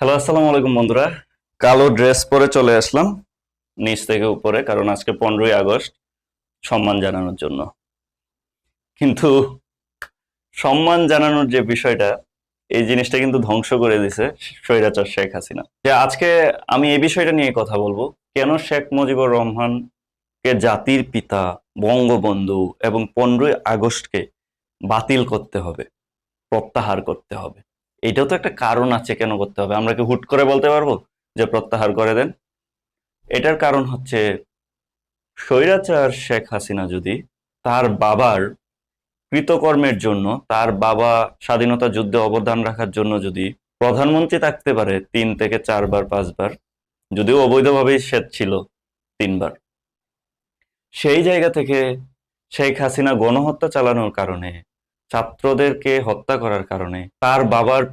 Hello আসসালামু আলাইকুম বন্ধুরা। কালো ড্রেস পরে চলে আসলাম। নিচ থেকে উপরে, কারণ আজকে পনেরোই আগস্ট, সম্মান জানানোর জন্য। কিন্তু সম্মান জানানোর যে বিষয়টা, এই জিনিসটা কিন্তু ধ্বংস করে দিছে স্বৈরাচার শেখ হাসিনা। যে আজকে আমি এই বিষয়টা নিয়ে কথা বলব, কেন শেখ মুজিবুর রহমানকে জাতির পিতা, বঙ্গবন্ধু এবং পনেরোই আগস্টকে বাতিল করতে হবে, প্রত্যাহার করতে হবে। এটাও তো একটা কারণ আছে কেন করতে হবে? আমরা কি হুট করে বলতে পারব যে প্রত্যাহার করে দেন? এটার কারণ হচ্ছে স্বৈরাচার শেখ হাসিনা যদি তার বাবার কৃতকর্মের জন্য, তার বাবা স্বাধীনতা যুদ্ধে অবদান রাখার জন্য যদি প্রধানমন্ত্রী থাকতে পারে তিন থেকে চারবার, পাঁচবার, যদিও অবৈধভাবেই সে ছিল তিনবার, সেই জায়গা থেকে শেখ হাসিনা গণহত্যা চালানোর কারণে ছাত্রদেরকে হত্যা করার কারণে তার বাবার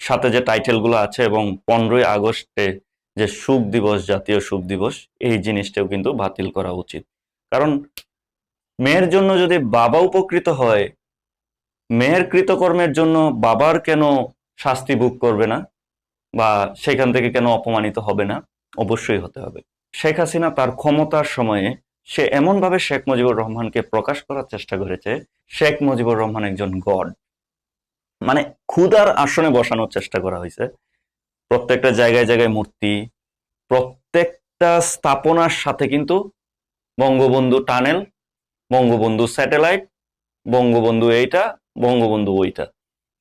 সাথে যে টাইটেলগুলো আছে এবং পনেরোই আগস্টে যে সুখ দিবস, জাতীয় সুখ দিবস, এই জিনিসটাও কিন্তু বাতিল করা উচিত। কারণ মেয়ের জন্য যদি বাবা উপকৃত হয়, মেয়ের কৃতকর্মের জন্য বাবার কেন শাস্তি ভোগ করবে না? বা সেখান থেকে কেন অপমানিত হবে না? অবশ্যই হতে হবে। শেখ হাসিনা তার ক্ষমতার সময়ে সে এমনভাবে শেখ মুজিবুর রহমানকে প্রকাশ করার চেষ্টা করেছে, শেখ মুজিবুর রহমান একজন গড। মানে ক্ষুদার আসনে বসানোর চেষ্টা করা হয়েছে। প্রত্যেকটা জায়গায় জায়গায় মূর্তি, প্রত্যেকটা স্থাপনার সাথে কিন্তু বঙ্গবন্ধু টানেল, বঙ্গবন্ধু স্যাটেলাইট, বঙ্গবন্ধু এইটা, বঙ্গবন্ধু ওইটা।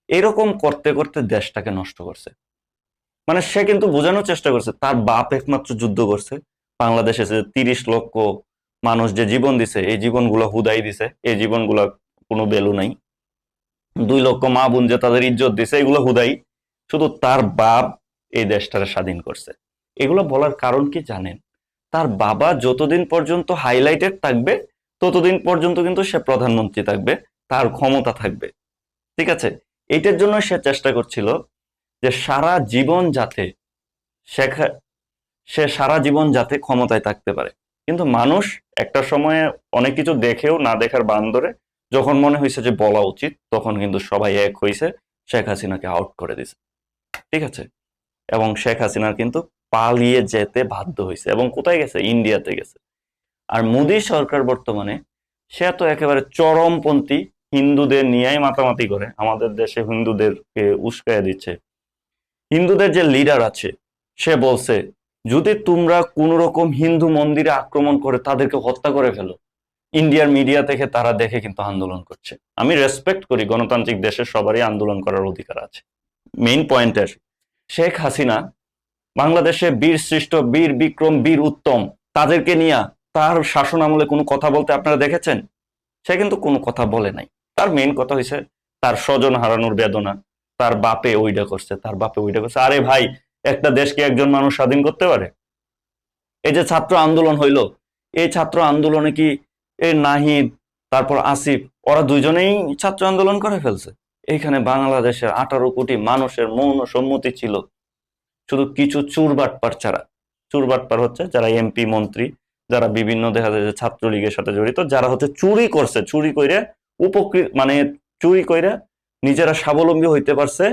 এরকম করতে করতে দেশটাকে নষ্ট করছে। মানে সে কিন্তু বোঝানোর চেষ্টা করছে, তার বাপ একমাত্র যুদ্ধ করছে। বাংলাদেশে তিরিশ লক্ষ মানুষ যে জীবন দিছে, এই জীবনগুলো হুদাই দিছে, এই জীবনগুলো কোনো ভ্যালু নাই। দুই লক্ষ মা বোন যে তাদের ইজ্জত দিছে, এগুলো হুদাই। শুধু তার বাপ এই দেশটারে স্বাধীন করছে। এগুলো বলার কারণ কি জানেন? তার বাবা যতদিন পর্যন্ত হাইলাইটেড থাকবে, ততদিন পর্যন্ত কিন্তু সে প্রধানমন্ত্রী থাকবে, তার ক্ষমতা থাকবে। ঠিক আছে? এটার জন্য সে চেষ্টা করছিল যে সারা জীবন যাতে শেখা সে সারা জীবন যাতে ক্ষমতায় থাকতে পারে। কিন্তু মানুষ একটা সময়ে অনেক কিছু দেখেও না দেখার বান ধরে যখন মনে হয়েছে যে বলা উচিত, তখন কিন্তু সবাই এক হয়েছে শেখ হাসিনাকে আউট করে দিছে। ঠিক আছে? এবং শেখ হাসিনার কিন্তু পালিয়ে যেতে বাধ্য হয়েছে এবং কোথায় গেছে? ইন্ডিয়াতে গেছে। আর মোদী সরকার বর্তমানে, সে তো একেবারে চরমপন্থী, হিন্দুদের নিয়েই মাতামাতি করে। আমাদের দেশে হিন্দুদেরকে উস্কাইয়া দিচ্ছে। হিন্দুদের যে লিডার আছে, সে বলছে যদি তোমরা কোন রকম হিন্দু মন্দিরে আক্রমণ করে তাদেরকে হত্যা করে ফেলো, ইন্ডিয়ার মিডিয়া থেকে তারা দেখে কিন্তু আন্দোলন করছে। আমি রেসপেক্ট করি, গণতান্ত্রিক দেশের সবারই আন্দোলন করার অধিকার আছে। মেইন পয়েন্ট শেখ হাসিনা বাংলাদেশে বীর সৃষ্ট বীর বিক্রম, বীর উত্তম, তাদেরকে নিয়ে তার শাসন আমলে কোনো কথা বলতে আপনারা দেখেছেন? সে কিন্তু কোনো কথা বলে নাই। তার মেইন কথা হয়েছে তার স্বজন হারানোর বেদনা, তার বাপে ওইটা করছে, তার বাপে ওইটা করছে। আরে ভাই একটা দেশকে একজন মানুষ স্বাধীন করতে পারে? এই যে ছাত্র আন্দোলন হইল, এই ছাত্র আন্দোলনে কি এই নাহিদ, তারপর আসিফ, ওরা দুইজনেই ছাত্র আন্দোলন করে ফেলছে? এইখানে বাংলাদেশের আঠারো কোটি মানুষের মৌন সম্মতি ছিল। শুধু কিছু চুরবাটপার ছাড়া। চুরবাটপার হচ্ছে যারা এমপি, মন্ত্রী, যারা বিভিন্ন দেখা যায় যে ছাত্রলীগের সাথে জড়িত, যারা হচ্ছে চুরি করছে, চুরি কইরে উপকৃত মানে চুরি কইরে নিজেরা স্বাবলম্বী হইতে পারছে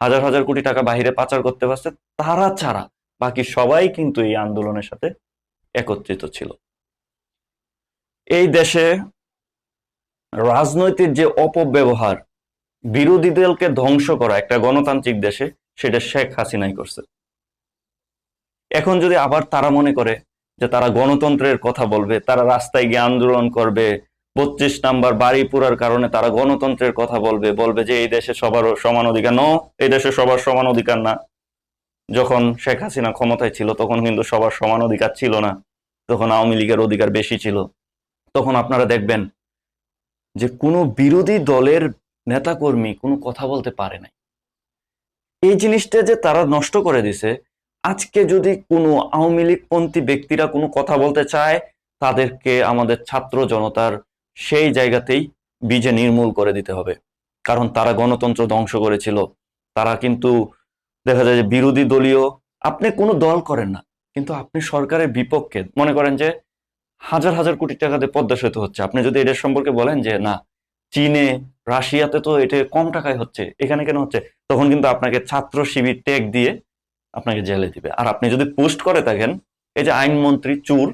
হাজার হাজার কোটি টাকা বাহিরে পাচার করতে পারছে, তারা ছাড়া বাকি সবাই কিন্তু এই আন্দোলনের সাথে একত্রিত ছিল। এই দেশে রাজনৈতিক যে অপব্যবহার বিরোধীদেরকে ধ্বংস করা একটা গণতান্ত্রিক দেশে, সেটা শেখ হাসিনাই করছে। এখন যদি আবার তারা মনে করে যে তারা গণতন্ত্রের কথা বলবে, তারা রাস্তায় গিয়ে আন্দোলন করবে বত্রিশ নাম্বার বাড়ি পুরার কারণে তারা গণতন্ত্রের কথা বলবে বলবে যে এই দেশে সবার সমান অধিকার। ন এই দেশে সবার সমান অধিকার না। যখন শেখ হাসিনা ক্ষমতায় ছিল, তখন কিন্তু সবার সমান অধিকার ছিল না। তখন আওয়ামী লীগের অধিকার বেশি ছিল। তখন আপনারা দেখবেন যে কোনো বিরোধী দলের নেতাকর্মী কোনো কথা বলতে পারে নাই। এই জিনিসটা যে তারা নষ্ট করে দিছে, আজকে যদি কোনো আওয়ামী লীগপন্থী ব্যক্তিরা কোনো কথা বলতে চায়, তাদেরকে আমাদের ছাত্র জনতার সেই জায়গাতেই বীজে নির্মূল করে দিতে হবে। কারণ তারা গণতন্ত্র ধ্বংস করেছিল। তারা কিন্তু দেখা যায় যে বিরোধী দলীয়, আপনি কোনো দল করেন না, কিন্তু আপনি সরকারের বিপক্ষে, মনে করেন যে হাজার হাজার কোটি টাকাতে পদ্মা সেতু হচ্ছে। আপনি যদি এটার সম্পর্কে বলেন যে না, চীনে, রাশিয়াতে তো এটা কম টাকায় হচ্ছে, এখানে কেন হচ্ছে, তখন কিন্তু আপনাকে ছাত্র শিবির ট্যাগ দিয়ে আপনাকে জেলে দিবে। আর আপনি যদি পোস্ট করে থাকেন, এই যে আইনমন্ত্রী চুর,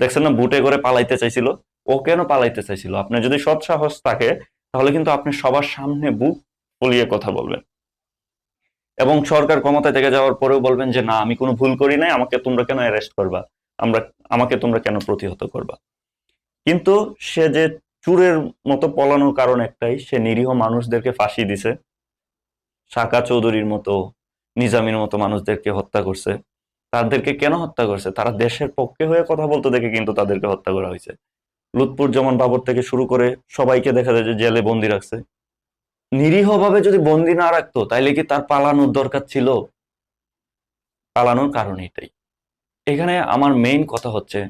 দেখছেন না, বুটে করে পালাইতে চাইছিল ও কেন পালাইতে চাইছিল? আপনার যদি সৎ সাহস থাকে, তাহলে কিন্তু আপনি সবার সামনে বুক ফুলিয়ে কথা বলবেন। এবং সরকার ক্ষমতায় থেকে যাওয়ার পরেও বলবেন যে, না, আমি কোনো ভুল করি নাই, আমাকে তোমরা কেন অ্যারেস্ট করবা? আমরা, আমাকে তোমরা কেন প্রতিহত করবা? কিন্তু সে যে চুরের মতো পলানোর কারণ একটাই, সে নিরীহ মানুষদেরকে ফাঁসি দিছে। শাকা চৌধুরীর মতো, নিজামীর মতো মানুষদেরকে হত্যা করছে। তাদেরকে কেন হত্যা করছে? তারা দেশের পক্ষে হয়ে কথা বলতে দেখে কিন্তু তাদেরকে হত্যা করা হয়েছে। লুৎপুর যেমন বাবর থেকে শুরু করে সবাইকে দেখা যায় যে জেলে বন্দি রাখছে। নিরীহভাবে যদি বন্দি না রাখতো, তাইলে কি তার পালানোর দরকার ছিল? পালানোর কারণ এটাই। এখানে আমার মেইন কথা হচ্ছে,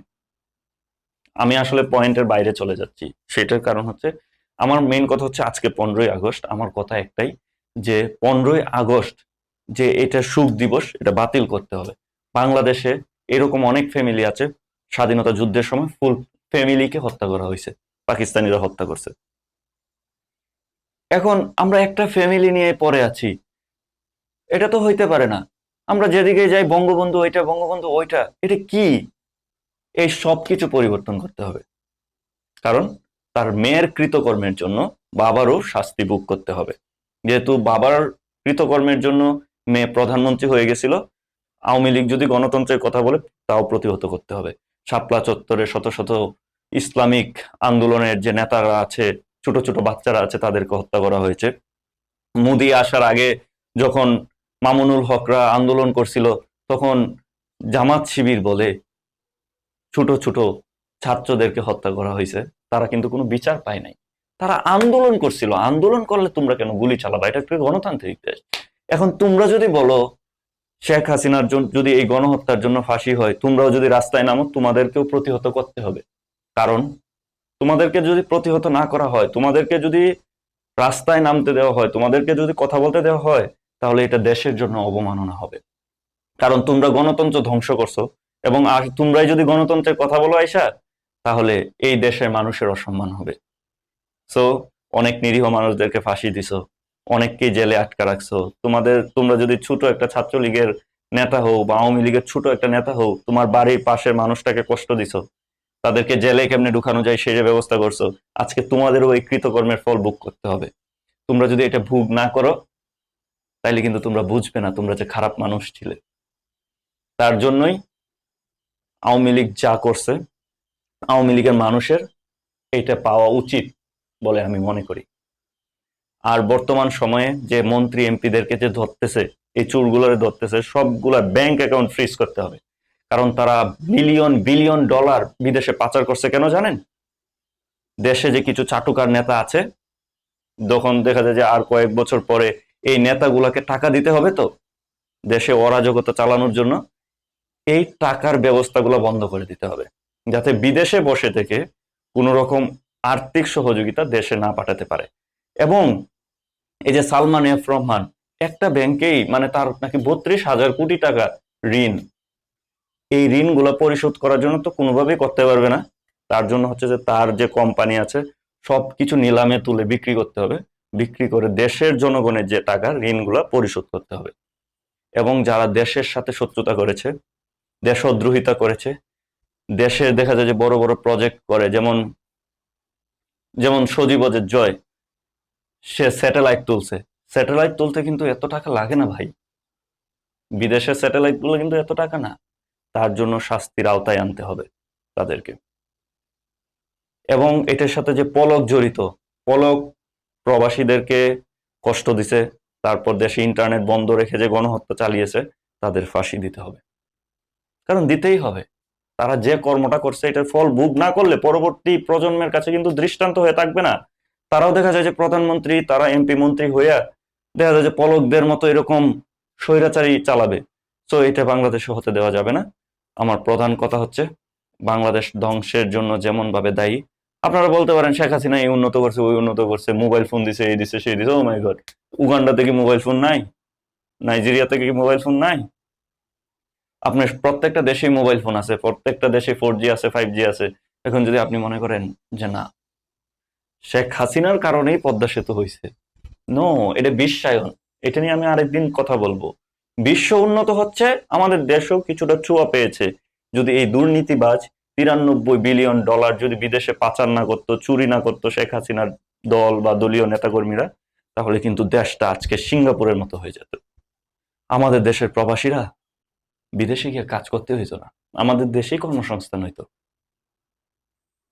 আমি আসলে পয়েন্টের বাইরে চলে যাচ্ছি। সেটার কারণ হচ্ছে, আমার মেইন কথা হচ্ছে আজকে পনেরোই আগস্ট। আমার কথা একটাই যে পনেরোই আগস্ট যে এটা সুখ দিবস, এটা বাতিল করতে হবে। বাংলাদেশে এরকম অনেক ফ্যামিলি আছে, স্বাধীনতা যুদ্ধের সময় ফুল ফ্যামিলিকে হত্যা করা হয়েছে, পাকিস্তানিরা হত্যা করছে। এখন আমরা একটা ফ্যামিলি নিয়ে পড়ে আছি, এটা তো হইতে পারে না। আমরা যেদিকে যাই, বঙ্গবন্ধু ওইটা বঙ্গবন্ধু ওইটা, এটা কি? এই সব কিছু পরিবর্তন করতে হবে। কারণ তার মেয়ের কৃতকর্মের জন্য বাবারও শাস্তি ভোগ করতে হবে। যেহেতু বাবার কৃতকর্মের জন্য মেয়ে প্রধানমন্ত্রী হয়ে গেছিল, আওয়ামী লীগ যদি গণতন্ত্রের কথা বলে, তাও প্রতিহত করতে হবে। শাপলা চত্বরে শত শত ইসলামিক আন্দোলনের যে নেতারা আছে, ছোট ছোট বাচ্চারা আছে, তাদেরকে হত্যা করা হয়েছে। মোদি আসার আগে যখন মামুনুল হকরা আন্দোলন করছিল, তখন জামাত শিবির বলে ছোট ছোট ছাত্রদেরকে হত্যা করা হয়েছে। তারা কিন্তু কোনো বিচার পায় নাই। তারা আন্দোলন করছিল। আন্দোলন করলে তোমরা কেন গুলি চালাবা? এটা একটা গণতান্ত্রিক দেশ। এখন তোমরা যদি বলো শেখ হাসিনার যদি এই গণহত্যার জন্য ফাঁসি হয়, তোমরাও যদি রাস্তায় নামো, তোমাদেরকেও প্রতিহত করতে হবে। কারণ, তোমাদেরকে যদি প্রতিহত না করা হয়, তোমাদেরকে যদি রাস্তায় নামতে দেওয়া হয়, তোমাদেরকে যদি কথা বলতে দেওয়া হয়, তাহলে এটা দেশের জন্য অবমাননা হবে। কারণ, তোমরা গণতন্ত্র ধ্বংস করছ এবং আর তোমরাই যদি গণতন্ত্রের কথা বলো আইসা, তাহলে এই দেশের মানুষের অসম্মান হবে। সো অনেক নিরীহ মানুষদেরকে ফাঁসি দিছো। অনেককেই জেলে আটকা রাখছো। তোমাদের, তোমরা যদি ছোট একটা ছাত্রলীগের নেতা হও বা আওয়ামী লীগের ছোট একটা নেতা হও, তোমার বাড়ির পাশের মানুষটাকে কষ্ট দিছো। তাদেরকে জেলে কেমনে ঢুকানো যায় সেই ব্যবস্থা করছ, আজকে তোমাদেরও এই কৃতকর্মের ফল ভোগ করতে হবে। তোমরা যদি এটা ভোগ না করো, তাইলে কিন্তু তোমরা বুঝবে না তোমরা যে খারাপ মানুষ ছিলে। তার জন্যই আওয়ামী লীগ যা করছে, আওয়ামী লীগের মানুষের এটা পাওয়া উচিত বলে আমি মনে করি। আর বর্তমান সময়ে যে মন্ত্রী এমপিদেরকে যে ধরতেছে, এই চুরগুলোরে ধরতেছে, সবগুলা ব্যাংক অ্যাকাউন্ট ফ্রিজ করতে হবে। কারণ তারা বিলিয়ন বিলিয়ন ডলার বিদেশে পাচার করছে কেন জানেন? দেশে যে কিছু চাটুকার নেতা আছে, তখন দেখা যায় যে আর কয়েক বছর পরে এই নেতাগুলাকে টাকা দিতে হবে তো, দেশে অরাজকতা চালানোর জন্য। এই টাকার ব্যবস্থাগুলো বন্ধ করে দিতে হবে, যাতে বিদেশে বসে থেকে কোনো রকম আর্থিক সহযোগিতা দেশে না পাঠাতে পারে। এবং এই যে সালমান এফ রহমান, একটা ব্যাংকেই মানে তার নাকি বত্রিশ হাজার কোটি টাকা ঋণ। এই ঋণগুলো পরিশোধ করার জন্য তো কোনোভাবেই করতে পারবে না। তার জন্য হচ্ছে যে তার যে কোম্পানি আছে সব কিছু নিলামে তুলে বিক্রি করতে হবে। বিক্রি করে দেশের জনগণের যে টাকা, ঋণগুলো পরিশোধ করতে হবে। এবং যারা দেশের সাথে শত্রুতা করেছে, দেশদ্রোহিতা করেছে, দেশে দেখা যায় যে বড় বড় প্রজেক্ট করে, যেমন যেমন সজীবজের জয় সে স্যাটেলাইট তুলছে। স্যাটেলাইট তুলতে কিন্তু এত টাকা লাগে না ভাই। বিদেশের স্যাটেলাইট তুলে কিন্তু এত টাকা না। তার জন্য শাস্তির আওতায় আনতে হবে তাদেরকে। এবং এটার সাথে যে পলক জড়িত, পলক প্রবাসীদেরকে কষ্ট দিছে, তারপর দেশে ইন্টারনেট বন্ধ রেখে যে গণহত্যা চালিয়েছে, তাদের ফাঁসি দিতে হবে। কারণ দিতেই হবে। তারা যে কর্মটা করছে, এটার ফল ভোগ না করলে পরবর্তী প্রজন্মের কাছে কিন্তু দৃষ্টান্ত হয়ে থাকবে না। তারাও দেখা যায় যে প্রধানমন্ত্রী, তারা এমপি মন্ত্রী হইয়া দেখা যায় যে পলকদের মতো এরকম স্বৈরাচারী চালাবে। তো এটা বাংলাদেশে হতে দেওয়া যাবে না। আমার প্রধান কথা হচ্ছে, বাংলাদেশ ধ্বংসের জন্য যেমন ভাবে দায়ী, আপনারা বলতে পারেন, শেখ হাসিনা এই উন্নত করছে, ওই উন্নত করছে মোবাইল ফোন দিছে, এই দিছে, সেই দিছে ও মাই গড উগান্ডাতে কি মোবাইল ফোন নাই? নাইজেরিয়াতে কি মোবাইল ফোন নাই? আপনার প্রত্যেকটা দেশেই মোবাইল ফোন আছে, প্রত্যেকটা দেশে ফোর জি আছে ফাইভ জি আছে। এখন যদি আপনি মনে করেন যে না শেখ হাসিনার কারণেই পদ্মা সেতু হয়েছে নো এটা বিশ্বায়ন। এটা নিয়ে আমি আরেকদিন কথা বলব। বিশ্ব উন্নত হচ্ছে, আমাদের দেশও কিছুটা ছোঁয়া পেয়েছে। যদি এই দুর্নীতিবাজ তিরানব্বই বিলিয়ন ডলার যদি বিদেশে পাচার না করতো, চুরি না করতো শেখ হাসিনার দল বা দলীয় নেতাকর্মীরা, তাহলে কিন্তু দেশটা আজকে সিঙ্গাপুরের মতো হয়ে যেত। আমাদের দেশের প্রবাসীরা বিদেশে গিয়ে কাজ করতে হইতো না। আমাদের দেশেই কর্মসংস্থান হইতো।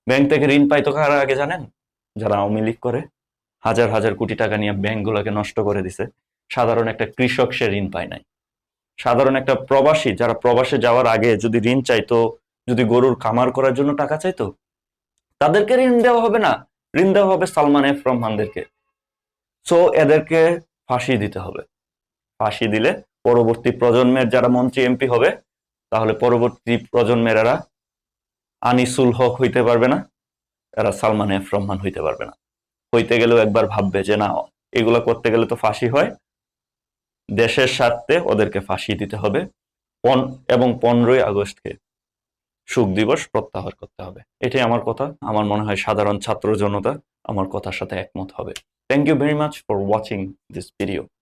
ব্যাংক থেকে ঋণ পাইতো কারা আগে জানেন? যারা আওয়ামী লীগ করে, হাজার হাজার কোটি টাকা নিয়ে ব্যাংকগুলোকে নষ্ট করে দিছে, সাধারণ একটা কৃষক সে ঋণ পায় নাই। সাধারণ একটা প্রবাসী, যারা প্রবাসে যাওয়ার আগে যদি ঋণ চাইতো, যদি গরুর খামার করার জন্য টাকা চাইতো, তাদেরকে ঋণ দেওয়া হবে না। ঋণ দেওয়া হবে সালমান এফ রহমানদেরকে। সো এদেরকে ফাঁসি দিতে হবে। ফাঁসি দিলে পরবর্তী প্রজন্মের যারা মন্ত্রী, এমপি হবে, তাহলে পরবর্তী প্রজন্মের এরা আনিসুল হক হইতে পারবে না। এরা সালমান এফ রহমান হইতে পারবে না। হইতে গেলেও একবার ভাববে যে, না, এগুলা করতে গেলে তো ফাঁসি হয়। দেশের স্বার্থে ওদেরকে ফাঁসি দিতে হবে। পন- এবং পনেরোই আগস্টকে সুখ দিবস প্রত্যাহার করতে হবে। এটাই আমার কথা। আমার মনে হয় সাধারণ ছাত্র জনতা আমার কথার সাথে একমত হবে। Thank you very much for watching this video